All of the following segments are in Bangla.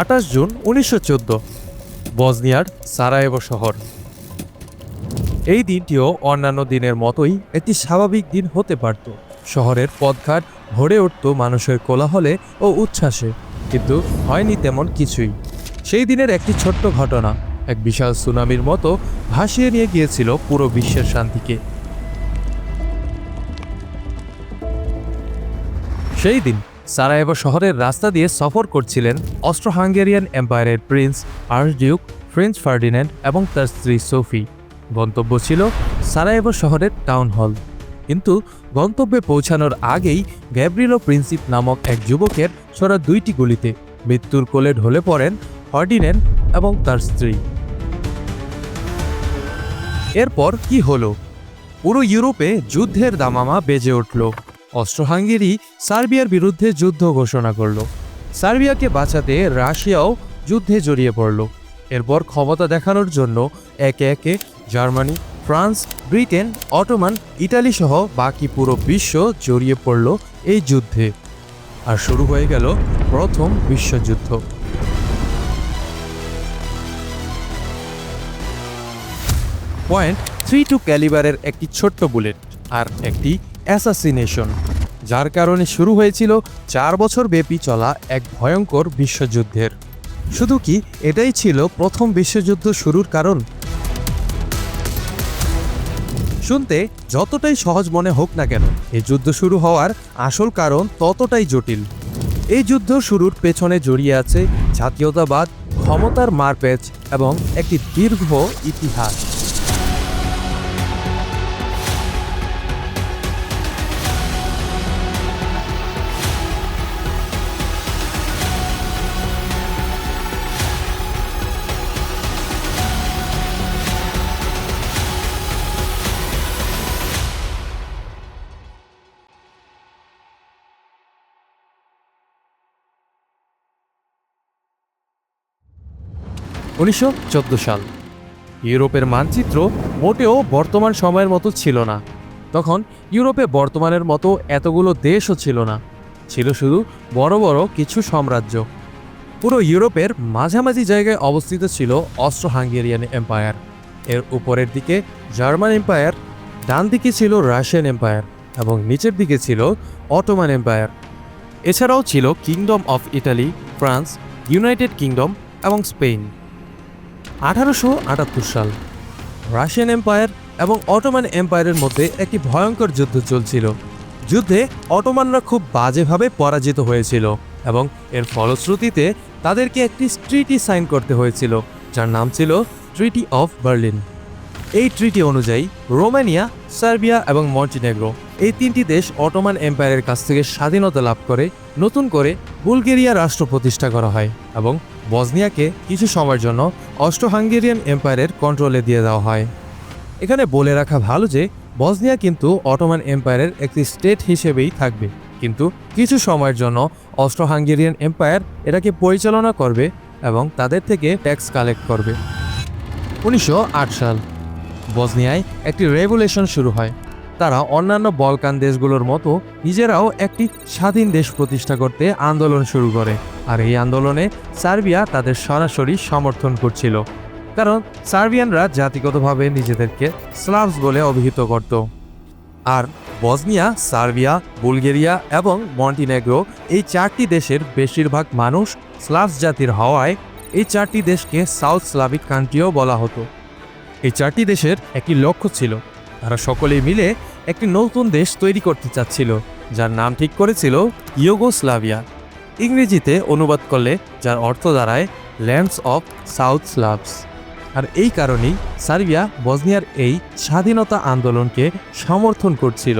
আঠাশ জুন উনিশশো চোদ্দ বজনিয়ার সারায়েভো শহর। এই দিনটিও অন্যান্য দিনের মতোই একটি স্বাভাবিক দিন হতে পারত। শহরের পথঘাট ভরে উঠত মানুষের কোলাহলে ও উচ্ছ্বাসে, কিন্তু হয়নি তেমন কিছুই। সেই দিনের একটি ছোট্ট ঘটনা, এক বিশাল সুনামির মতো ভাসিয়ে নিয়ে গিয়েছিল পুরো বিশ্বের শান্তিকে। সেই দিন সারায়েভো শহরের রাস্তা দিয়ে সফর করছিলেন অস্ট্রো হাঙ্গেরিয়ান এম্পায়ারের প্রিন্স আর্চডিউক, ফ্রেঞ্চ ফার্ডিন্যান্ড এবং তার স্ত্রী সোফি। গন্তব্য ছিল সারায়েভো শহরের টাউন হল। কিন্তু গন্তব্যে পৌঁছানোর আগেই গ্যাব্রিলো প্রিন্সিপ নামক এক যুবকের ছোড়া দুইটি গুলিতে মৃত্যুর কোলে ঢলে পড়েন ফার্ডিন্যান্ড এবং তার স্ত্রী। এরপর কি হলো? পুরো ইউরোপে যুদ্ধের দামামা বেজে উঠল। অস্ট্রো হাঙ্গেরি সার্বিয়ার বিরুদ্ধে যুদ্ধ ঘোষণা করল। সার্বিয়াকে বাঁচাতে রাশিয়াও যুদ্ধে জড়িয়ে পড়ল। এরপর ক্ষমতা দেখানোর জন্য একে একে Germany, France, Britain, Ottoman, Italy সহ বাকি পুরো বিশ্ব জড়িয়ে পড়ল এই যুদ্ধে। আর শুরু হয়ে গেল প্রথম বিশ্বযুদ্ধ। পয়েন্ট থ্রি টু ক্যালিবারের একটি ছোট্ট বুলেট আর একটি অ্যাসাসিনেশন, যার কারণে শুরু হয়েছিল চার বছর ব্যাপী চলা এক ভয়ঙ্কর বিশ্বযুদ্ধের। শুধু কি এটাই ছিল প্রথম বিশ্বযুদ্ধ শুরুর কারণ? শুনতে যতটাই সহজ মনে হোক না কেন এই যুদ্ধ শুরু হওয়ার আসল কারণ ততটাই জটিল। এই যুদ্ধ শুরুর পেছনে জড়িয়ে আছে জাতীয়তাবাদ, ক্ষমতার মারপ্যাচ এবং একটি দীর্ঘ ইতিহাস। উনিশশো চোদ্দ সাল। ইউরোপের মানচিত্র মোটেও বর্তমান সময়ের মতো ছিল না। তখন ইউরোপে বর্তমানের মতো এতগুলো দেশও ছিল না। ছিল শুধু বড় বড় কিছু সাম্রাজ্য। পুরো ইউরোপের মাঝামাঝি জায়গায় অবস্থিত ছিল অস্ট্রো হাঙ্গেরিয়ান এম্পায়ার। এর উপরের দিকে জার্মান এম্পায়ার, ডান দিকে ছিল রাশিয়ান এম্পায়ার এবং নিচের দিকে ছিল অটোমান এম্পায়ার। এছাড়াও ছিল Kingdom of Italy, France, United Kingdom এবং স্পেন। আঠারোশো আটাত্তর সাল। রাশিয়ান এম্পায়ার এবং অটোমান এম্পায়ারের মধ্যে একটি ভয়ঙ্কর যুদ্ধ চলছিল। যুদ্ধে অটোমানরা খুব বাজেভাবে পরাজিত হয়েছিল এবং এর ফলশ্রুতিতে তাদেরকে একটি ট্রিটি সাইন করতে হয়েছিল, যার নাম ছিল ট্রিটি অফ বার্লিন। এই ট্রিটি অনুযায়ী রোমানিয়া, সার্বিয়া এবং মন্টিনেগ্রো এই তিনটি দেশ অটোমান এম্পায়ারের কাছ থেকে স্বাধীনতা লাভ করে, নতুন করে বুলগেরিয়া রাষ্ট্র প্রতিষ্ঠা করা হয় এবং বজনিয়াকে কিছু সময়ের জন্য অস্ট্রো হাঙ্গেরিয়ান এম্পায়ারের কন্ট্রোলে দিয়ে দেওয়া হয়। এখানে বলে রাখা ভালো যে বজনিয়া কিন্তু অটোমান এম্পায়ারের একটি স্টেট হিসেবেই থাকবে। কিন্তু কিছু সময়ের জন্য অস্ট্রো হাঙ্গেরিয়ান এম্পায়ার এটাকে পরিচালনা করবে এবং তাদের থেকে ট্যাক্স কালেক্ট করবে। উনিশশো আট সাল বজনিয়ায় একটি রেভুলেশন শুরু হয়। তারা অন্যান্য বলকান দেশগুলোর মতো নিজেরাও একটি স্বাধীন দেশ প্রতিষ্ঠা করতে আন্দোলন শুরু করে। আর এই আন্দোলনে সার্বিয়া তাদের সরাসরি সমর্থন করছিল। কারণ সার্বিয়ানরা জাতিগতভাবে নিজেদেরকে স্লাভস বলে অভিহিত করত। আর বজনিয়া সার্বিয়া, বুলগেরিয়া এবং মন্টিনেগ্রো এই চারটি দেশের বেশিরভাগ মানুষ স্লাভস জাতির হওয়ায় এই চারটি দেশকে সাউথ স্লাভিক কান্ট্রিও বলা হতো। এই চারটি দেশের একটি লক্ষ্য ছিল তারা সকলেই মিলে একটি নতুন দেশ তৈরি করতে চাচ্ছিল, যার নাম ঠিক করেছিল ইয়োগোস্লাভিয়া ইংরেজিতে অনুবাদ করলে যার অর্থ দাঁড়ায় ল্যান্ডস অফ সাউথ স্লাভস আর এই কারণেই সার্বিয়া বজনিয়ার এই স্বাধীনতা আন্দোলনকে সমর্থন করছিল।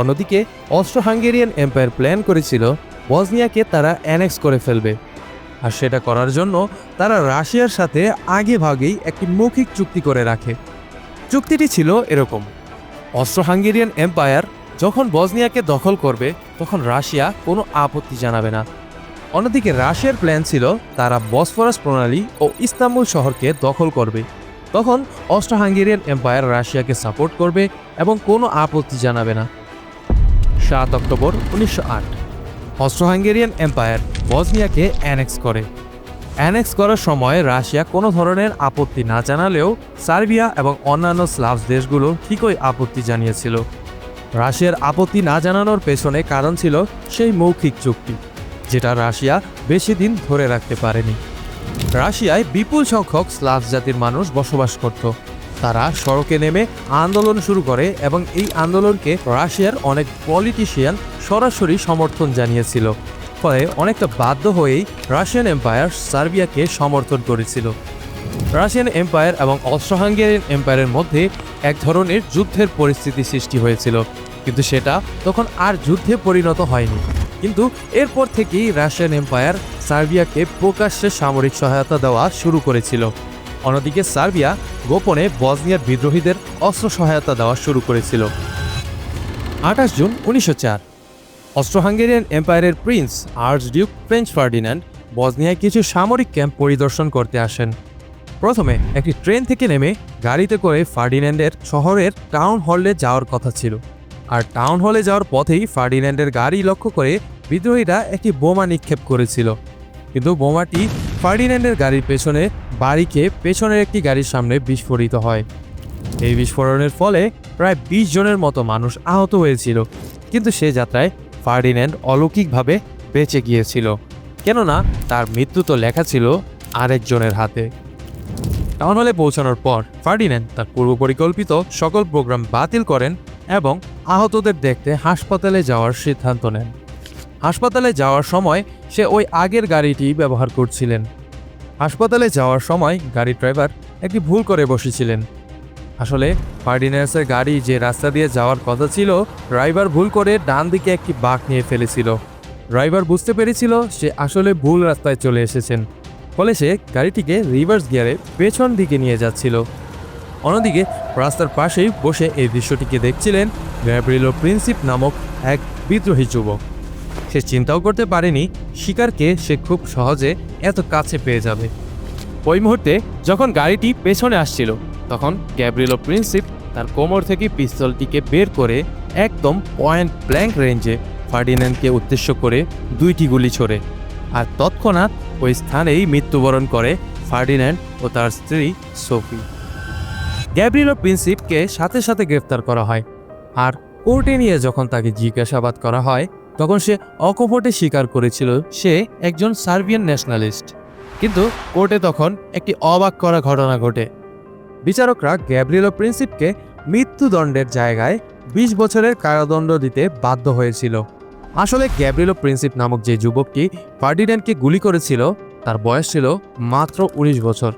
অন্যদিকে অস্ট্রো হাঙ্গেরিয়ান এম্পায়ার প্ল্যান করেছিল বজনিয়াকে তারা অ্যানেক্স করে ফেলবে। আর সেটা করার জন্য তারা রাশিয়ার সাথে আগে ভাগেই একটি মৌখিক চুক্তি করে রাখে। চুক্তিটি ছিল এরকম। অস্ট্রো হাঙ্গেরিয়ান এম্পায়ার যখন বজনিয়াকে দখল করবে, তখন রাশিয়া কোনো আপত্তি জানাবে না। অন্যদিকে রাশিয়ার প্ল্যান ছিল তারা বসফরাস প্রণালী ও ইস্তাম্বুল শহরকে দখল করবে। তখন অস্ট্রো হাঙ্গেরিয়ান এম্পায়ার রাশিয়াকে সাপোর্ট করবে এবং কোনো আপত্তি জানাবে না। সাত অক্টোবর উনিশশো আট। অস্ট্রো হাঙ্গেরিয়ান এম্পায়ার বজনিয়াকে অ্যানেক্স করে। অ্যানেক্স করার সময় রাশিয়া কোনো ধরনের আপত্তি না জানালেও সার্বিয়া এবং অন্যান্য স্লাভ দেশগুলো ঠিকই আপত্তি জানিয়েছিল। রাশিয়ার আপত্তি না জানানোর পেছনে কারণ ছিল সেই মৌখিক চুক্তি, যেটা রাশিয়া বেশি দিন ধরে রাখতে পারেনি। রাশিয়ায় বিপুল সংখ্যক স্লাভ জাতির মানুষ বসবাস করত। তারা সড়কে নেমে আন্দোলন শুরু করে এবং এই আন্দোলনকে রাশিয়ার অনেক পলিটিশিয়ান সরাসরি সমর্থন জানিয়েছিল। ফলে অনেকটা বাধ্য হয়েই রাশিয়ান এম্পায়ার সার্বিয়াকে সমর্থন করেছিল। রাশিয়ান এম্পায়ার এবং অস্ট্রো হাঙ্গেরিয়ান এম্পায়ারের মধ্যে এক ধরনের যুদ্ধের পরিস্থিতি সৃষ্টি হয়েছিল। কিন্তু সেটা তখন আর যুদ্ধে পরিণত হয়নি। কিন্তু এরপর থেকেই রাশিয়ান এম্পায়ার সার্বিয়াকে প্রকাশ্যে সামরিক সহায়তা দেওয়া শুরু করেছিল। অন্যদিকে সার্বিয়া গোপনে বজনিয়ার বিদ্রোহীদের অস্ত্র সহায়তা দেওয়া শুরু করেছিল। আঠাশ জুন উনিশশো চার। অস্ট্রো হাঙ্গেরিয়ান এম্পায়ারের prince archduke Franz Ferdinand বজনিয়ায় কিছু সামরিক ক্যাম্প পরিদর্শন করতে আসেন। প্রথমে একটি ট্রেন থেকে নেমে গাড়িতে করে ফার্ডিন্যান্ডের শহরের টাউন হলে যাওয়ার কথা ছিল। আর টাউন হলে যাওয়ার পথেই ফার্ডিন্যান্ডের গাড়ি লক্ষ্য করে বিদ্রোহীরা একটি বোমা নিক্ষেপ করেছিল। কিন্তু বোমাটি ফার্ডিন্যান্ডের গাড়ির পেছনে বাড়িকে পেছনের একটি গাড়ির সামনে বিস্ফোরিত হয়। এই বিস্ফোরণের ফলে প্রায় বিশ জনের মতো মানুষ আহত হয়েছিল। কিন্তু সে যাত্রায় ফার্ডিন্যান্ড অলৌকিকভাবে বেঁচে গিয়েছিল, কেননা তার মৃত্যু তো লেখা ছিল আরেকজনের হাতে। টাউন হলে পৌঁছানোর পর ফার্ডিন্যান্ড তার পূর্ব পরিকল্পিত সকল প্রোগ্রাম বাতিল করেন এবং আহতদের দেখতে হাসপাতালে যাওয়ার সিদ্ধান্ত নেন। হাসপাতালে যাওয়ার সময় সে ওই আগের গাড়িটি ব্যবহার করছিলেন। হাসপাতালে যাওয়ার সময় গাড়ির ড্রাইভার একটি ভুল করে বসেছিলেন। আসলে ফার্ডিন্যান্সের গাড়ি যে রাস্তা দিয়ে যাওয়ার কথা ছিল, ড্রাইভার ভুল করে ডান দিকে একটি বাঁক নিয়ে ফেলেছিল। ড্রাইভার বুঝতে পেরেছিল সে আসলে ভুল রাস্তায় চলে এসেছেন। ফলে সে গাড়িটিকে রিভার্স গিয়ারে পেছন দিকে নিয়ে যাচ্ছিল। অন্যদিকে রাস্তার পাশেই বসে এই দৃশ্যটিকে দেখছিলেন গ্যাব্রিলো প্রিন্সিপ নামক এক বিদ্রোহী যুবক। সে চিন্তাও করতে পারেনি শিকারকে সে খুব সহজে এত কাছে পেয়ে যাবে। ওই মুহূর্তে যখন গাড়িটি পেছনে আসছিল তখন গ্যাব্রিলো প্রিন্সিপ তার কোমর থেকে পিস্তলটিকে বের করে একদম পয়েন্ট ব্ল্যাঙ্ক রেঞ্জে ফার্ডিন্যান্ডকে উদ্দেশ্য করে দুইটি গুলি ছোড়ে। আর তৎক্ষণাৎ ওই স্থানেই মৃত্যুবরণ করে ফার্ডিন্যান্ড ও তার স্ত্রী সোফি। গ্যাব্রিলো প্রিন্সিপকে সাথে সাথে গ্রেফতার করা হয়। আর কোর্টে নিয়ে যখন তাকে জিজ্ঞাসাবাদ করা হয়, তখন সে অকপটে স্বীকার করেছিল সে একজন সার্বিয়ান ন্যাশনালিস্ট। কিন্তু কোর্টে তখন একটি অবাক করা ঘটনা ঘটে। বিচারকরা গ্যাব্রিলো প্রিন্সিপকে মৃত্যুদণ্ডের জায়গায় বিশ বছরের কারাদণ্ড দিতে বাধ্য হয়েছিল। আসলে গ্যাব্রিলো প্রিন্সিপ নামক যে যুবকটি ফার্ডিন্যান্ডকে গুলি করেছিল, তার বয়স ছিল মাত্র উনিশ বছর।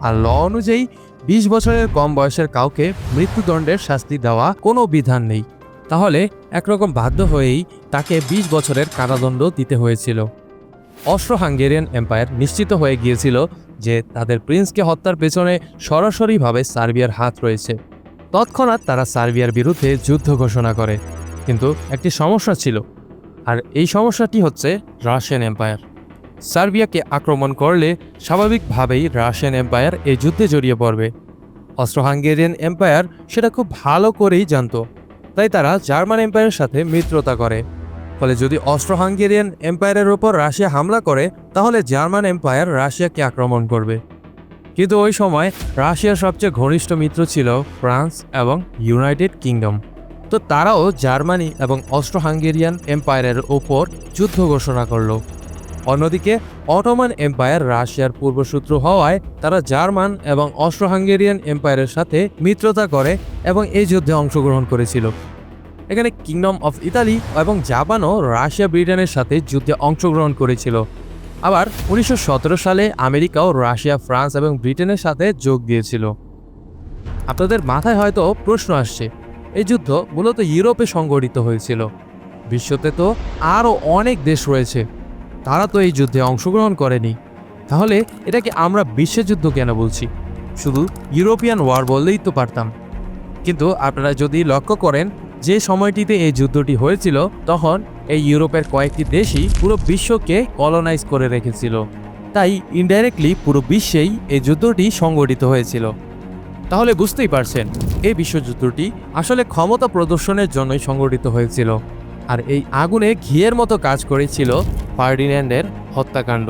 আর ল অনুযায়ী বিশ বছরের কম বয়সের কাউকে মৃত্যুদণ্ডের শাস্তি দেওয়া কোনো বিধান নেই। তাহলে একরকম বাধ্য হয়েই তাকে বিশ বছরের কারাদণ্ড দিতে হয়েছিল। অস্ট্রো হাঙ্গেরিয়ান এম্পায়ার নিশ্চিত হয়ে গিয়েছিল যে তাদের প্রিন্সকে হত্যার পেছনে সরাসরিভাবে সার্বিয়ার হাত রয়েছে। তৎক্ষণাৎ তারা সার্বিয়ার বিরুদ্ধে যুদ্ধ ঘোষণা করে, কিন্তু একটি সমস্যা ছিল, আর এই সমস্যাটি হচ্ছে রাশিয়ান এম্পায়ার। সার্বিয়াকে আক্রমণ করলে স্বাভাবিকভাবেই রাশিয়ান এম্পায়ার এই যুদ্ধে জড়িয়ে পড়বে। অস্ট্রো হাঙ্গেরিয়ান এম্পায়ার সেটা খুব ভালো করেই জানত, তাই তারা জার্মান এম্পায়ারের সাথে মিত্রতা করে। ফলে যদি অস্ট্রো হাঙ্গেরিয়ান এম্পায়ারের ওপর রাশিয়া হামলা করে, তাহলে জার্মান এম্পায়ার রাশিয়াকে আক্রমণ করবে। কিন্তু ওই সময় রাশিয়ার সবচেয়ে ঘনিষ্ঠ মিত্র ছিল ফ্রান্স এবং ইউনাইটেড কিংডম। তো তারাও জার্মানি এবং অস্ট্রো হাঙ্গেরিয়ান এম্পায়ারের ওপর যুদ্ধ ঘোষণা করল। অন্যদিকে, অটোমান এম্পায়ার রাশিয়ার পূর্বসূত্র হওয়ায় তারা জার্মান এবং অস্ট্রো হাঙ্গেরিয়ান এম্পায়ারের সাথে মিত্রতা করে এবং এই যুদ্ধে অংশগ্রহণ করেছিল। এখানে কিংডম অফ ইতালি এবং জাপানও রাশিয়া ব্রিটেনের সাথে যুদ্ধে অংশগ্রহণ করেছিল। আবার উনিশশো সতেরো সালে আমেরিকাও রাশিয়া ফ্রান্স এবং ব্রিটেনের সাথে যোগ দিয়েছিল। আপনাদের মাথায় হয়তো প্রশ্ন আসছে, এই যুদ্ধ মূলত ইউরোপে সংগঠিত হয়েছিল। বিশ্বতে তো আরও অনেক দেশ রয়েছে, তারা তো এই যুদ্ধে অংশগ্রহণ করেনি। তাহলে এটাকে আমরা বিশ্বযুদ্ধ কেন বলছি? শুধু ইউরোপিয়ান ওয়ার বললেই তো পারতাম। কিন্তু আপনারা যদি লক্ষ্য করেন যে সময়টিতে এই যুদ্ধটি হয়েছিল, তখন এই ইউরোপের কয়েকটি দেশই পুরো বিশ্বকে কলোনাইজ করে রেখেছিল। তাই ইনডাইরেক্টলি পুরো বিশ্বেই এই যুদ্ধটি সংগঠিত হয়েছিল। তাহলে বুঝতেই পারছেন, এই বিশ্বযুদ্ধটি আসলে ক্ষমতা প্রদর্শনের জন্যই সংগঠিত হয়েছিল। আর এই আগুনে ঘিয়ের মতো কাজ করেছিল ফার্ডিন্যান্ডের হত্যাকাণ্ড।